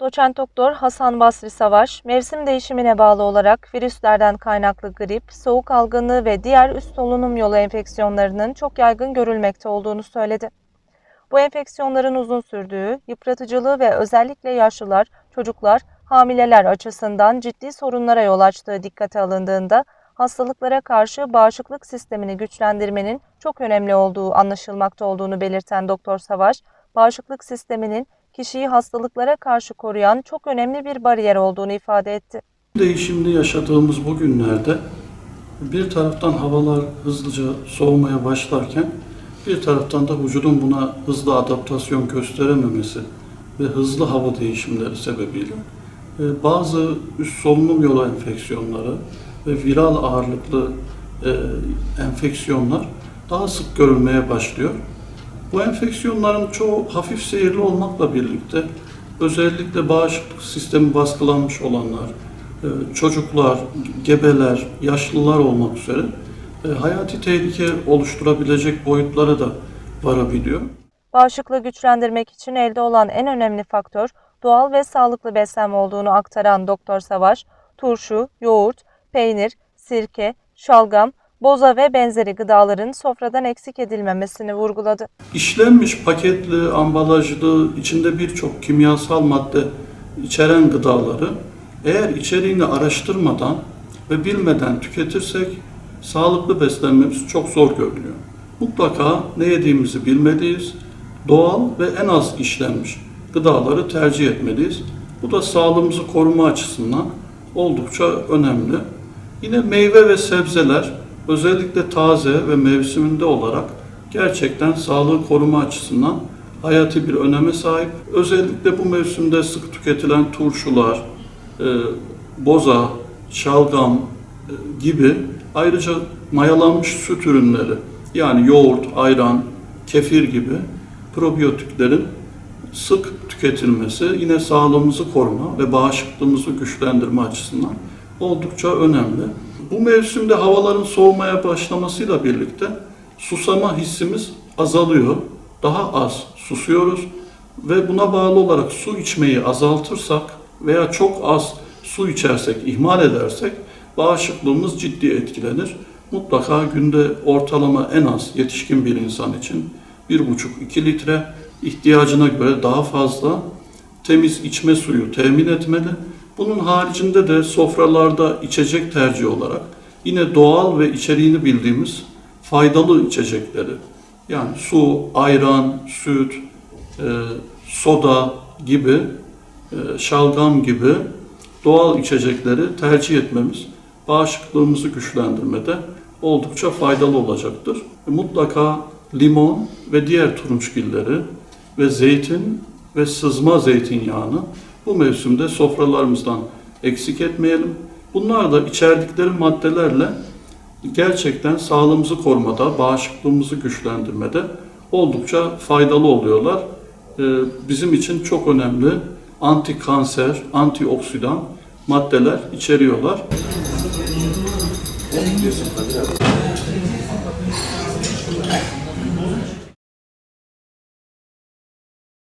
Doçent Doktor Hasan Basri Savaş, mevsim değişimine bağlı olarak virüslerden kaynaklı grip, soğuk algınlığı ve diğer üst solunum yolu enfeksiyonlarının çok yaygın görülmekte olduğunu söyledi. Bu enfeksiyonların uzun sürdüğü, yıpratıcılığı ve özellikle yaşlılar, çocuklar, hamileler açısından ciddi sorunlara yol açtığı dikkate alındığında hastalıklara karşı bağışıklık sistemini güçlendirmenin çok önemli olduğu anlaşılmakta olduğunu belirten Doktor Savaş, bağışıklık sisteminin kişiyi hastalıklara karşı koruyan çok önemli bir bariyer olduğunu ifade etti. Değişimli yaşadığımız bu günlerde bir taraftan havalar hızlıca soğumaya başlarken bir taraftan da vücudun buna hızlı adaptasyon gösterememesi ve hızlı hava değişimleri sebebiyle e, bazı üst solunum yolu enfeksiyonları ve viral ağırlıklı e, enfeksiyonlar daha sık görülmeye başlıyor. Bu enfeksiyonların çoğu hafif seyirli olmakla birlikte özellikle bağışıklık sistemi baskılanmış olanlar, e, çocuklar, gebeler, yaşlılar olmak üzere e, hayati tehlike oluşturabilecek boyutlara da varabiliyor. Bağışıklığı güçlendirmek için elde olan en önemli faktör doğal ve sağlıklı beslenme olduğunu aktaran Doktor Savaş, turşu, yoğurt, peynir, sirke, şalgam, boza ve benzeri gıdaların sofradan eksik edilmemesini vurguladı. İşlenmiş paketli, ambalajlı, içinde birçok kimyasal madde içeren gıdaları eğer içeriğini araştırmadan ve bilmeden tüketirsek sağlıklı beslenmemiz çok zor görünüyor. Mutlaka ne yediğimizi bilmeliyiz. Doğal ve en az işlenmiş gıdaları tercih etmeliyiz. Bu da sağlığımızı koruma açısından oldukça önemli. Yine meyve ve sebzeler özellikle taze ve mevsiminde olarak gerçekten sağlığı koruma açısından hayati bir öneme sahip. Özellikle bu mevsimde sık tüketilen turşular, e, boza, şalgam e, gibi ayrıca mayalanmış süt ürünleri yani yoğurt, ayran, kefir gibi probiyotiklerin sık tüketilmesi yine sağlığımızı koruma ve bağışıklığımızı güçlendirme açısından oldukça önemli. Bu mevsimde havaların soğumaya başlamasıyla birlikte susama hissimiz azalıyor. Daha az susuyoruz ve buna bağlı olarak su içmeyi azaltırsak veya çok az su içersek, ihmal edersek bağışıklığımız ciddi etkilenir. Mutlaka günde ortalama en az yetişkin bir insan için 1,5-2 litre ihtiyacına göre daha fazla temiz içme suyu temin etmeli. Bunun haricinde de sofralarda içecek tercih olarak yine doğal ve içeriğini bildiğimiz faydalı içecekleri yani su, ayran, süt, e, soda gibi, e, şalgam gibi doğal içecekleri tercih etmemiz bağışıklığımızı güçlendirmede oldukça faydalı olacaktır. Mutlaka limon ve diğer turunçgilleri ve zeytin ve sızma zeytinyağını bu mevsimde sofralarımızdan eksik etmeyelim. Bunlar da içerdikleri maddelerle gerçekten sağlığımızı korumada, bağışıklığımızı güçlendirmede oldukça faydalı oluyorlar. Ee, bizim için çok önemli antikanser, antioksidan maddeler içeriyorlar.